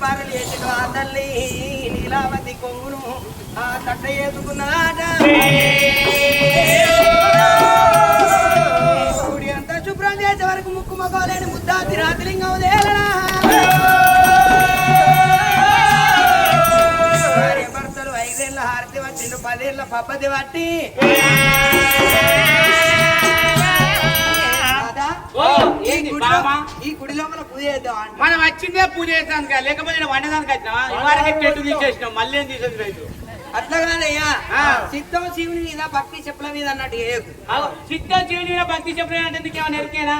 పారలు వేసిన ఆ తల్లి నీలావతి కొంగును ఆ తట్ట వేసుకున్నాట గుడి అంతా శుభ్రం చేసే వరకు ముక్కు మగలేని ముద్దాతి రాత్రిలింగం తేలనా భర్తలు ఐదేళ్ళ హారతి వచ్చిండు పదేళ్ళ పప్పది పట్టి. ఈ గుడిలో ఈ గుడి లోపల పూజ చేద్దాం అంట. మనం వచ్చిందే పూజ చేస్తాను లేకపోతే నేను వండడానికి వచ్చినా ఇవాళకి చెట్టు తీసేసినాం మళ్ళీ ఏం తీసేది రైతు? అట్లా కాదయ్యా ఆ. సిద్ధం శివుని మీద భక్తి చెప్పుల మీద అన్నట్టు సిద్ధం జీవుని భక్తి చెప్పిన ఎందుకు ఏమైనా ఎరికేనా?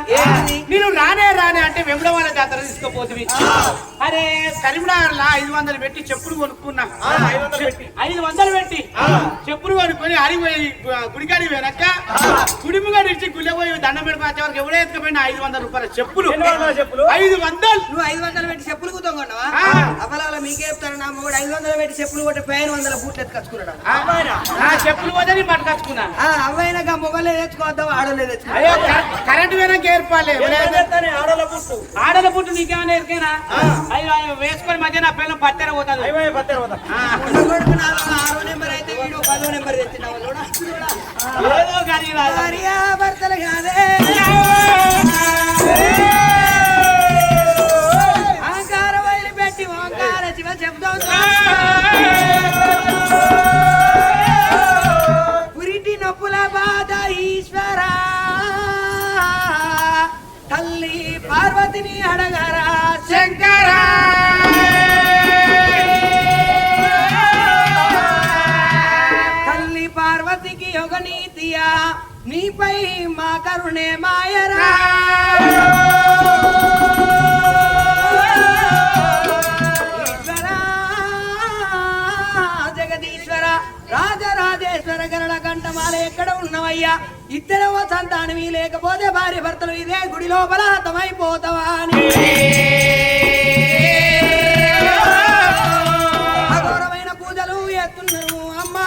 నేను రానే రానే అంటే వెంబడవాళ్ళ జాతర తీసుకుపోతుంది అరే కరీంనగర్ లా ఐదు వందలు పెట్టి చెప్పులు కొనుక్కున్నా. ఐదు వందలు పెట్టి చెప్పులు కొనుక్కొని అడిగిపోయి గుడికాడి పోయినాక గుడి ముంగడి ఇచ్చి గుళ్ళ పోయి దండం పెట్టుకునే వరకు ఎవడే ఎత్తుకపోయినా ఐదు వందల రూపాయల చెప్పులు. ఐదు వందలు. నువ్వు ఐదు వందలు పెట్టి చెప్పులు కుతొంగొన్నావా ఆ. అబలాల మీకే చెప్తారు నా మూడు ఐదు వందలు పెట్టి చెప్పులు కొట్టి పైన వందల బూట్లు ఎత్తుకొచ్చుకున్నాడు ఆ చెప్పులు పోతే నేను పట్టుకొచ్చుకున్నాను అవ్వైనా మొగలే తెచ్చుకోవద్దాం ఆడలే తెచ్చుకో అయ్యో కరె- కరెంట్ పోయినాక ఏర్పాలే ఆడల పుట్టు? ఆడల పుట్టు నీకేమైనా ఎరికేనా అయ్యో అయ్యో వేసుకొని మధ్య నా పిల్లలు పత్తెర పోతుంది అయిపోయి పత్తే పోతా. ఆ. కొడుకు నాలుగు ఆరో నెంబర్ అయితే వీడు పదో నెంబర్ తెచ్చినావు భర్తలు కాదే. పార్వతిని అడగరా? శంకరా! తల్లి పార్వతికి ఒక నీతియా? నీపై మా కరుణే మాయరా! జగదీశ్వర! రాజరాజేశ్వర గరళ కంఠమాల ఎక్కడ ఉన్నవయ్యా? ఇద్దరు సంతానవి లేకపోతే భార్య భర్తలు ఇదే గుడి లోపల హతమైపోతావా అని అఘోరమైన పూజలు ఎత్తున్నారు అమ్మా.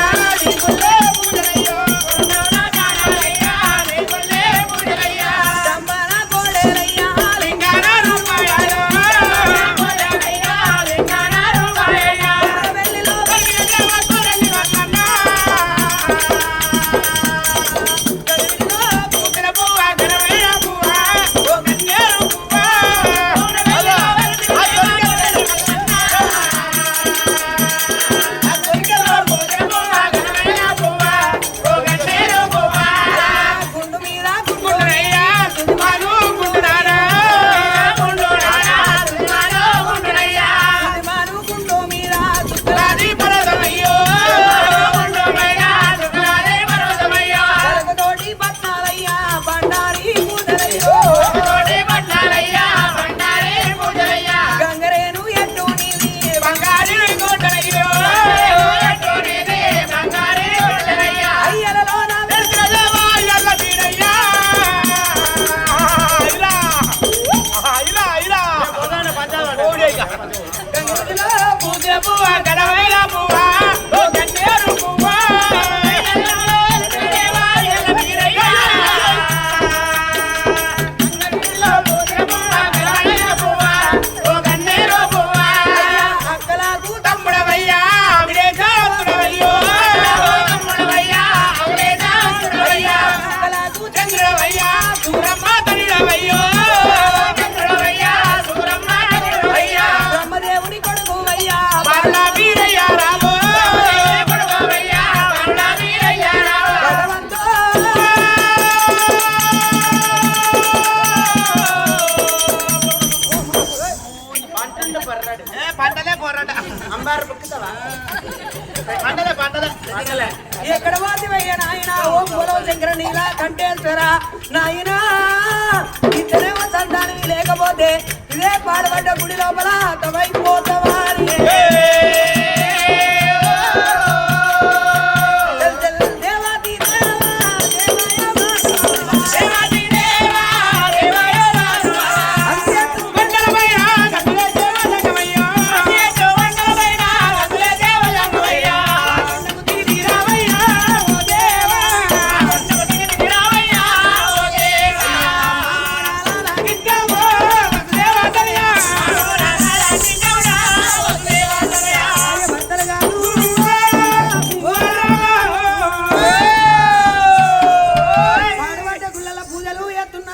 పూజలు ఎత్తున్నారు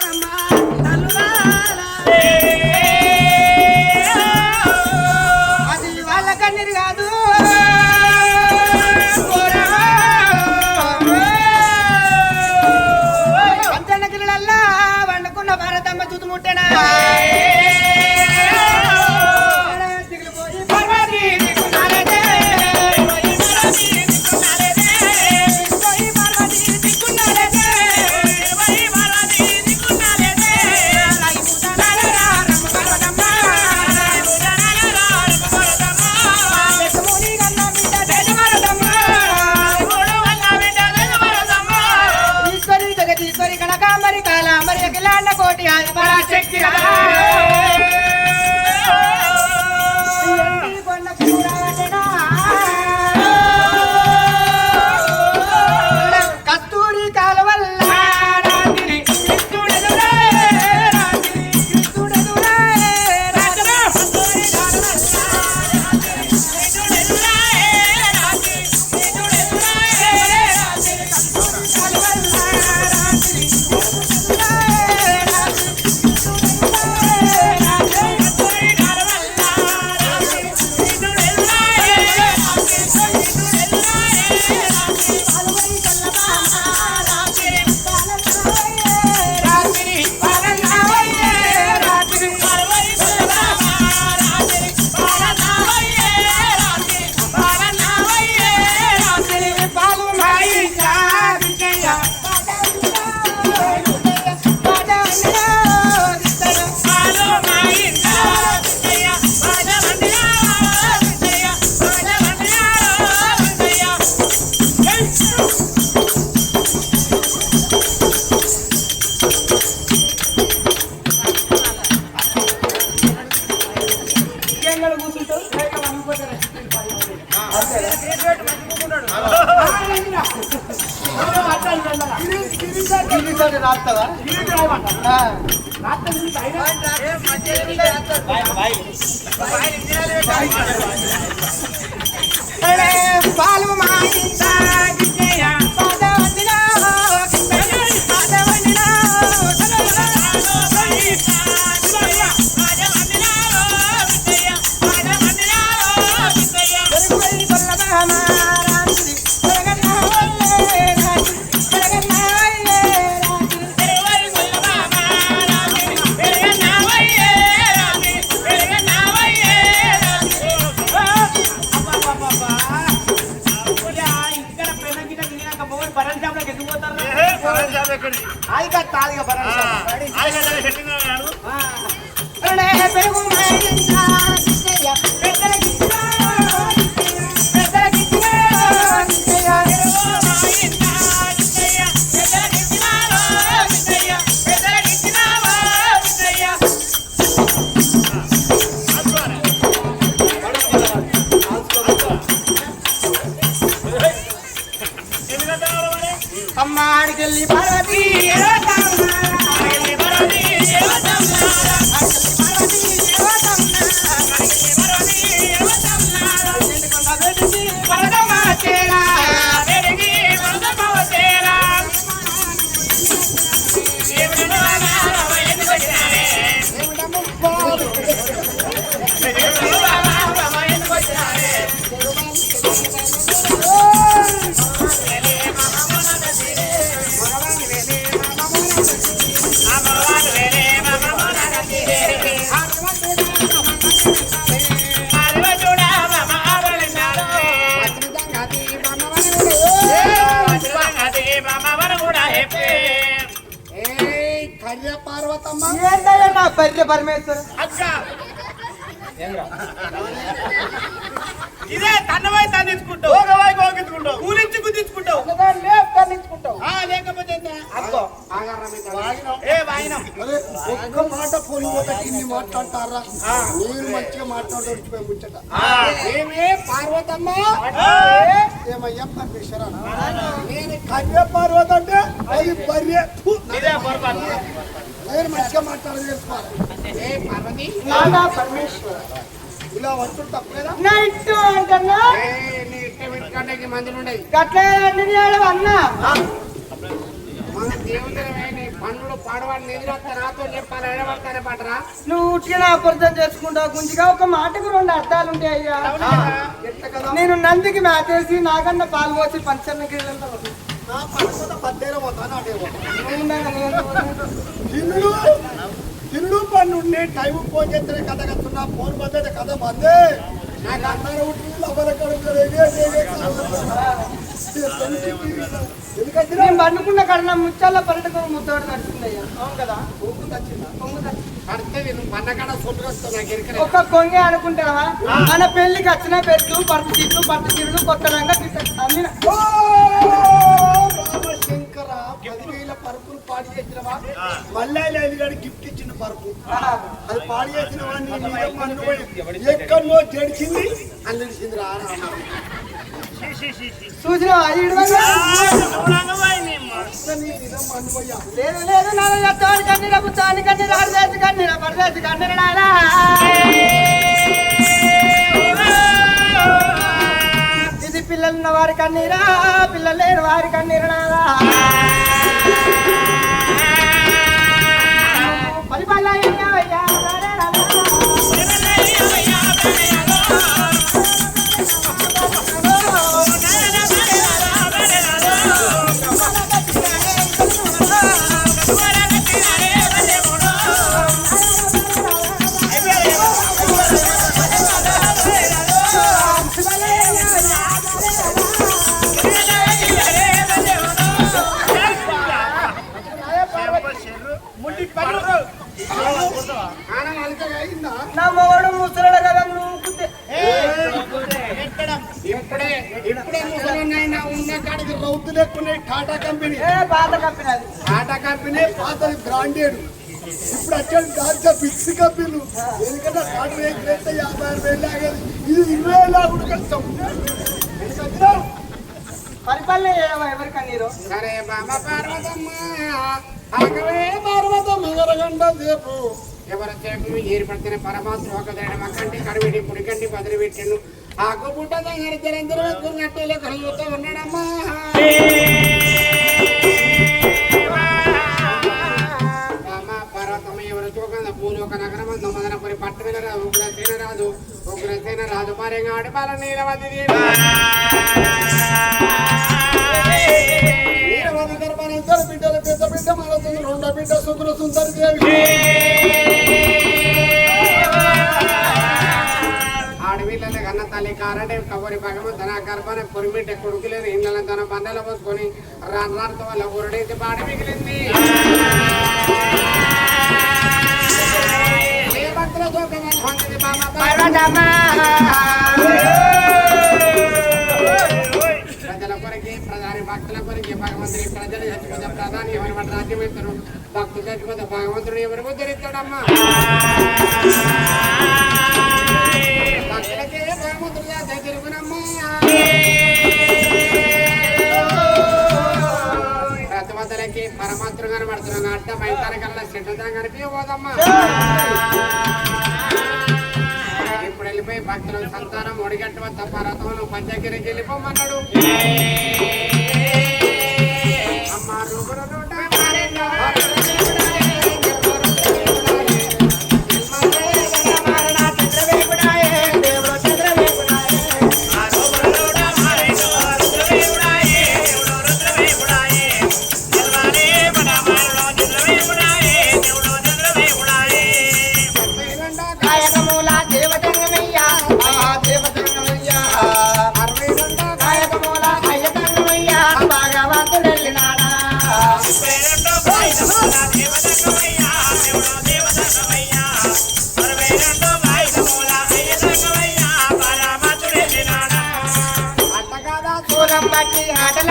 పోతారు? ఏంటయ్యా నా పర్య పరమేశ్వర? ఇదే తన్నవై తన్నించుకుంటావు కూలించి గుద్దించుకుంటావు. కన్నించుకుంటావు ఆ, లేకపోతే ఏ వాయినం. ఒక్క మాట ఫోన్ పోతే ఇన్ని మాట్లాడతారా? మీరు మంచిగా మాట్లాడవచ్చు ముచ్చట. ఏమే పార్వతమ్మ? ఏమయ్యా పరమేశ్వర? నేను కన్య పార్వత అంటే అది బర్రె ఫు, ఇదే పొరపాటు. నేను మంచిగా మాట్లాడలేదు ఏ పార్వతి? నానా పరమేశ్వర. ఇలా తప్పలేదా? నీ ఇష్టం అన్నా మన దేవుదరమే నీ పన్నులు పాడవాడిని ఎదురొస్తా నాతో చెప్పాలి ఎడబడతానే పడరా నువ్వు చేసుకుంటావు గుంజిగా ఒక మాటకు రెండు అర్థాలు ఉంటాయి అయ్యా కదా? నేను నందికి మేతేసి నాకన్నా పాలు పోసి పంచన్నకి నా పడుకున్న పద్దేరో పోతాను తినుడు తినుడు పన్ను టైం ఫోన్ చేస్తే కథ కట్టున్నా ఫోన్ బంద్ కథ బందే నాకు ఎవరి ఎందుకంటే నేను పండుకున్న కన్నా ముచ్చాల పర్యటక ముద్దోడు నడుస్తుంది అయ్యా. అవును కదా? ఒక్క కొంగే అనుకుంటావా? మన పెళ్ళికి వచ్చిన పెట్లు పట్టు చీట్లు పట్టు చీరలు కొత్త రంగా అమ్మిన. పరుపులు పాడి చేసినవా? మళ్ళీ గిఫ్ట్ పరుపు అది పాడి చేసిన వాడిని ఎక్కడో జడిచింది అందించింది రా చూసిన ఇది పిల్లలున్న వారి కన్నీరా పిల్లలు లేని వారి కన్నీర నా మొగడు ముసలాడు కదా నువ్వు కుద్దే. ఇప్పుడే ఉన్న కాడికి రౌతు లేకున్నాయి టాటా కంపెనీ. ఏ పాత కంపెనీ అది. టాటా కంపెనీ పాతది బ్రాండెడ్. ఇప్పుడు వచ్చేది దాంట్లో ఫిక్స్ కంపెనీలు. ఎందుకంటే టాటా రేట్ రేట్ యాభై ఆరు వేలు లాగేది. ఇది ఇరవై వేలు లాగుడు కష్టం. పరిపాలన చేయవా ఎవరి కన్నీరు సరే బాబా పార్వతమ్మ. ఆగవే పార్వతం ఎగరగంట సేపు. ఎవరి చేతులు ఏర్పడితేనే పరమాత్మ ఒకదైన దైడం అక్కంటి కడివిడి పుడికంటి బదిలి పెట్టిండు ఆకు పుట్ట దగ్గర జరందరూ గున్నట్టేలో కలుగుతూ ఉన్నాడమ్మా. రామ నగరం రాదు. ఉగ్రసేన రాదు. ఉగ్రసేన రాదు. మరి ఆడి బాల నీలవది వీరవది ఇద్దరు బిడ్డలు పెద్ద బిడ్డ మనసుంది రెండో బిడ్డ సుందరి దేవి. ఆడవిళ్ళని కన్న తల్లి కారంటే కబరి భగమ తన గర్భాన పొరిమిట్ట కొడుకులేని ఇళ్ళని తన బండలు పోసుకొని రాను రానుతో వాళ్ళ ఊరడైతే బాడి మిగిలింది. ప్రజల కొరకి ప్రధాని భక్తుల కొరకి భగవంతుడి ప్రజలు చచ్చిపోతే ప్రధాని ఎవరి? మన రాజ్యం ఇస్తారు భక్తులు చచ్చిపోతే భగవంతుడు ఎవరు? ఉద్ధరిస్తాడమ్మా అడ్డ బయట కల్లా సిద్ధంగా కనిపించబోదమ్మా ఇప్పుడు వెళ్ళిపోయి భక్తుల సంతానం ఒడిగట్టు తప్ప పర్వతంలో పంచగిరికి వెళ్ళిపోమన్నాడు. అమ్మ రూపుల బట్టి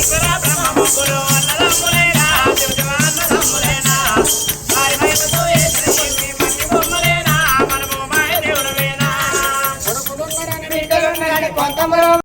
బిడ్డలున్నగాని కొంతమంది